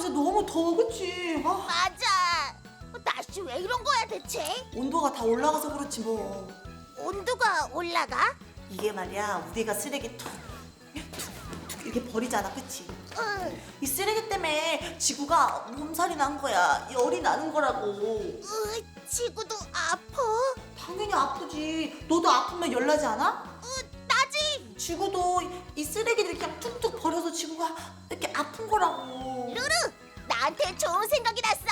더워 그치? 아, 맞아. 날씨 왜 이런 거야 대체? 온도가 다 올라가서 그렇지 뭐 온도가 올라가? 이게 말이야 우리가 쓰레기 툭, 툭, 툭 이렇게 버리잖아 그치? 응. 이 쓰레기 때문에 지구가 몸살이 난 거야 열이 나는 거라고 으, 지구도 아파. 당연히 아프지 너도 아프면 열나지 않아? 지구도 이 쓰레기들 그냥 툭툭 버려서 지구가 이렇게 아픈 거라고 루루, 나한테 좋은 생각이 났어.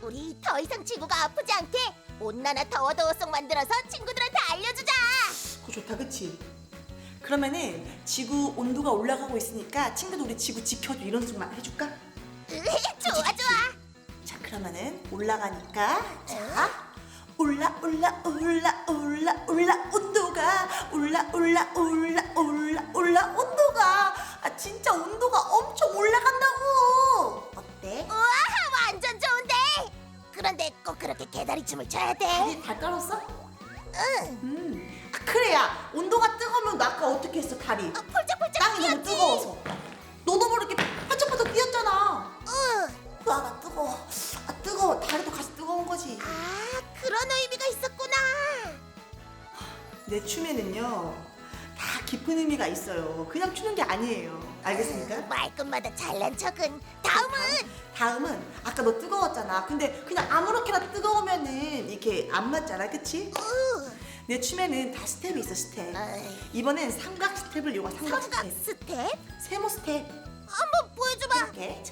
우리 더 이상 지구가 아프지 않게 온난화 더워더워송 만들어서 친구들한테 알려주자. 그거 좋다 그치? 그러면은 지구 온도가 올라가고 있으니까 친구들 우리 지구 지켜줘 이런 식만 해줄까? 으, 좋아 좋아. 자 그러면은 올라가니까 자 올라 올라 올라 올라 올라 온도가 올라 올라 올라 올라 올라 온도가 아 진짜 온도가 엄청 올라간다고 어때? 우와, 완전 좋은데. 그런데 꼭 그렇게 개다리 춤을 춰야 돼. 다리 다 깔았어? 응. 음 아, 그래야 온도가 뜨거우면 너 아까 어떻게 했어 다리 어, 폴짝폴짝 땅이 너무 뛰었지. 있어요. 그냥 추는 게 아니에요. 알겠습니까? 말끝마다 잘난 척은 다음은 다음은 아까 너 뜨거웠잖아. 근데 그냥 아무렇게나 뜨거우면은 이렇게 안 맞잖아, 그치? 우. 내 춤에는 다 스텝이 있어, 스텝. 어이, 이번엔 삼각 스텝을 이용한 삼각, 삼각 스텝. 스텝 세모 스텝. 한번 보여줘봐. 이렇게.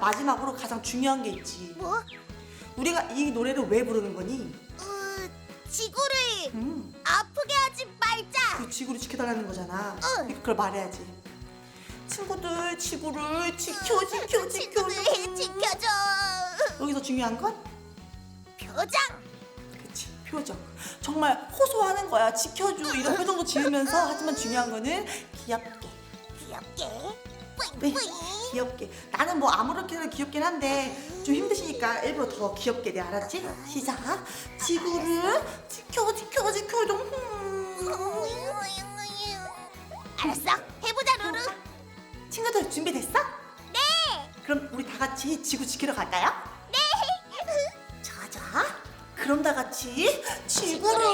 마지막으로 가장 중요한 게 있지. 뭐? 우리가 이 노래를 왜 부르는 거니? 어, 지구를 음, 아프게 하지 말자. 그 지구를 지켜달라는 거잖아. 응. 그러니까 그걸 말해야지. 친구들 지구를 지켜 지켜 지켜. 친구들 지켜줘. 여기서 중요한 건 표정. 그치 표정 정말 호소하는 거야 지켜줘 이런 표정도 지으면서 하지만 중요한 거는 귀엽게 귀엽게. 네, 뿌잉 뿌잉. 귀엽게 나는 뭐 아무렇게나 귀엽긴 한데 좀 힘드시니까 일부러 더 귀엽게 내 알았지? 시작 지구를 지켜 지켜 지켜 좀 음. 알았어. 해보자, 루루. 친구들 준비됐어? 네. 그럼 우리 다 같이 지구 지키러 갈까요? 네. 자자 그럼 다 같이 지구를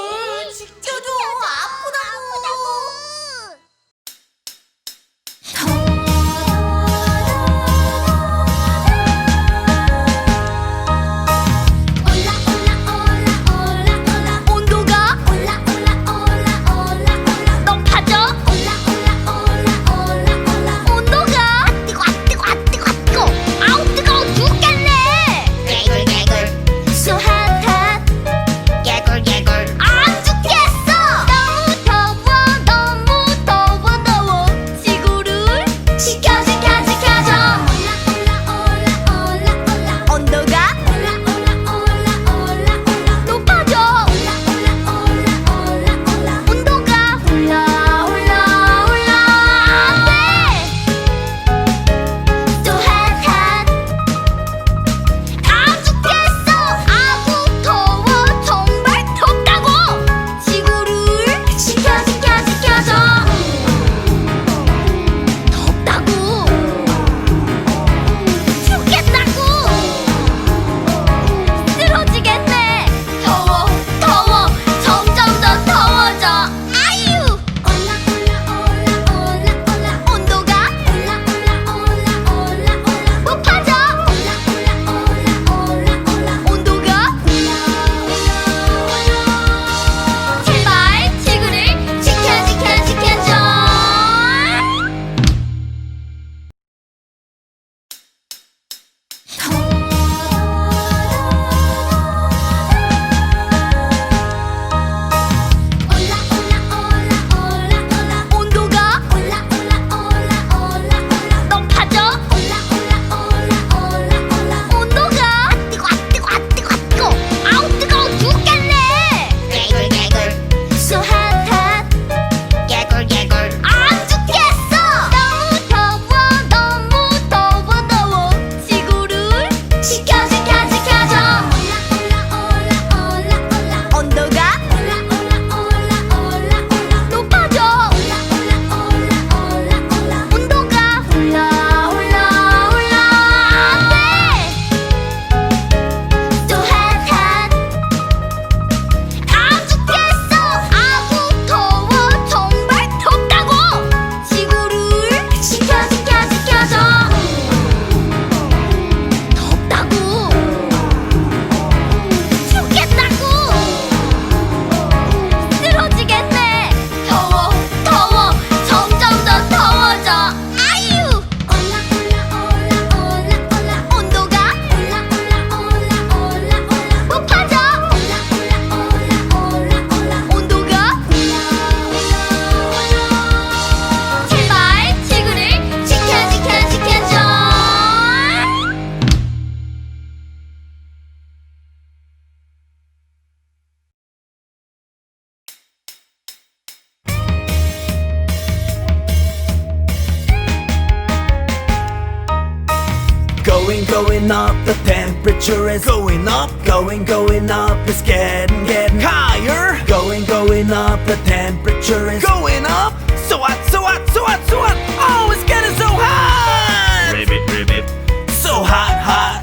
going up, the temperature is going up, going, going up, it's getting, getting higher. Going, going up, the temperature is going up. So hot, so hot, so hot, so hot. Oh, it's getting so hot. Ribbit, ribbit, So hot, hot.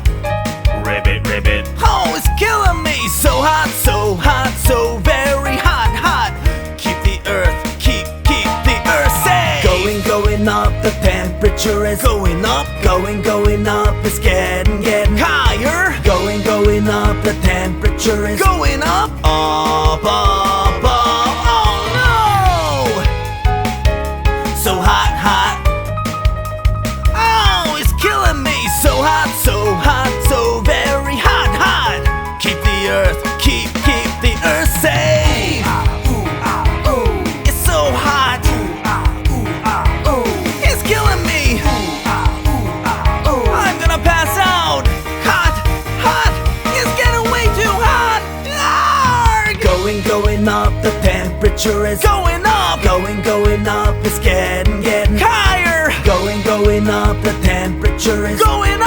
ribbit, ribbit. Oh, it's killing me. So hot, so hot, so very hot, hot. Keep the earth, keep, keep the earth safe. Going, going up, the temperature is going up. Going, going temperature is going up. Up, up, up. Oh no! So hot, up, the temperature is going up.